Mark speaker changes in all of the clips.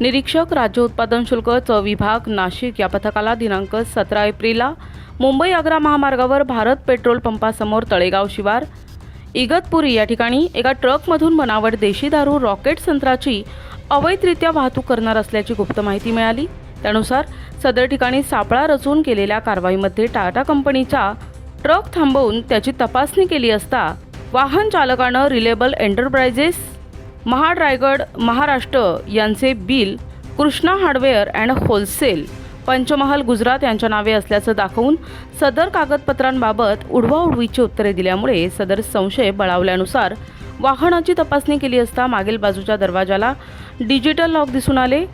Speaker 1: निरीक्षक राज्य उत्पादन शुल्क च विभाग नाशिक या पथकाला दिनांक सतरा एप्रिलला मुंबई आग्रा महामार्गावर भारत पेट्रोल पंपासमोर तळेगाव शिवार. इगतपुरी या ठिकाणी एका ट्रकमधून बनावट देशी दारू रॉकेट संत्राची अवैधरित्या वाहतूक करणार असल्याची गुप्त माहिती मिळाली. त्यानुसार सदर ठिकाणी सापळा रचून केलेल्या कारवाईमध्ये टाटा कंपनीचा ट्रक थांबवून त्याची तपासणी केली असता वाहन चालकानं रिलेबल एंटरप्राइजेस महाड रायगड महाराष्ट्र यांचे bill Krishna hardware and wholesale Panchmahal Gujarat यांच्या नावे असल्याचं दाखवून सदर कागदपत्रांबाबत उडवाउडवीची उत्तरे दिल्यामुळे सदर संशय बळावल्यानुसार वाहनाची तपासणी केली असता मागील बाजूच्या दरवाजाला डिजिटल लॉक दिसून आले.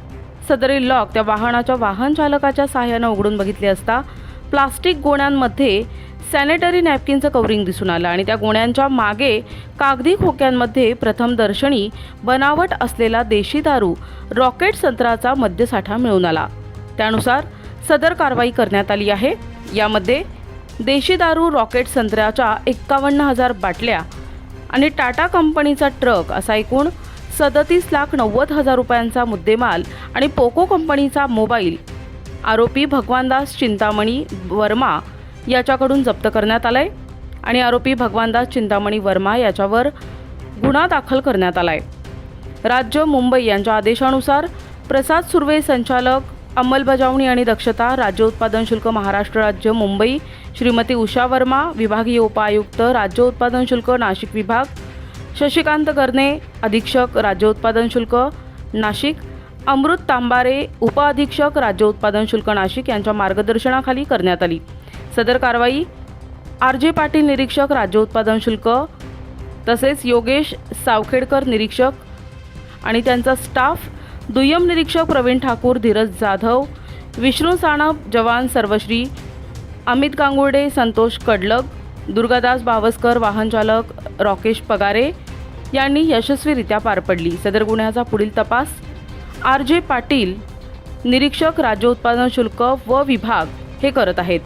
Speaker 1: सदरील लॉक त्या वाहनाच्या वाहन चालकाच्या सहाय्यानं उघडून बघितले असता प्लास्टिक गोण्यांमध्ये सॅनिटरी नॅपकिनचं कवरिंग दिसून आलं आणि त्या गोण्यांच्या मागे कागदी खोक्यांमध्ये प्रथम दर्शनी बनावट असलेला देशी दारू रॉकेट संत्राचा मद्यसाठा मिळून आला. त्यानुसार सदर कारवाई करण्यात आली आहे. यामध्ये देशी दारू रॉकेट संत्र्याच्या एक्कावन्न हजार बाटल्या आणि टाटा कंपनीचा ट्रक असा एकूण सदतीस लाख नव्वद हजार रुपयांचा मुद्देमाल आणि पोको कंपनीचा मोबाईल आरोपी भगवानदास चिंतामणी वर्मा याच्याकडून जप्त करण्यात आलाय आणि आरोपी भगवानदास चिंतामणी वर्मा याच्यावर गुन्हा दाखल करण्यात आला आहे राज्य मुंबई यांच्या आदेशानुसार प्रसाद सुर्वे संचालक अंमलबजावणी आणि दक्षता राज्य उत्पादन शुल्क महाराष्ट्र राज्य मुंबई श्रीमती उषा वर्मा विभागीय उपायुक्त राज्य उत्पादन शुल्क नाशिक विभाग शशिकांत गर्णे अधीक्षक राज्य उत्पादन शुल्क नाशिक अमृत तांबारे उपअधीक्षक राज्य उत्पादन शुल्क नाशिक यांच्या मार्गदर्शनाखाली करण्यात आली. सदर कारवाई आर जे पाटील निरीक्षक राज्य उत्पादन शुल्क तसेच योगेश सावखेडकर निरीक्षक आणि त्यांचा स्टाफ दुय्यम निरीक्षक प्रवीण ठाकूर धीरज जाधव विष्णू साणप जवान सर्वश्री अमित गांगुर्डे संतोष कडलग दुर्गादास बावस्कर वाहनचालक राकेश पगारे यांनी यशस्वीरित्या पार पडली. सदर गुन्ह्याचा पुढील तपास आर जे पाटील निरीक्षक राज्य उत्पादन शुल्क व विभाग हे करत आहेत.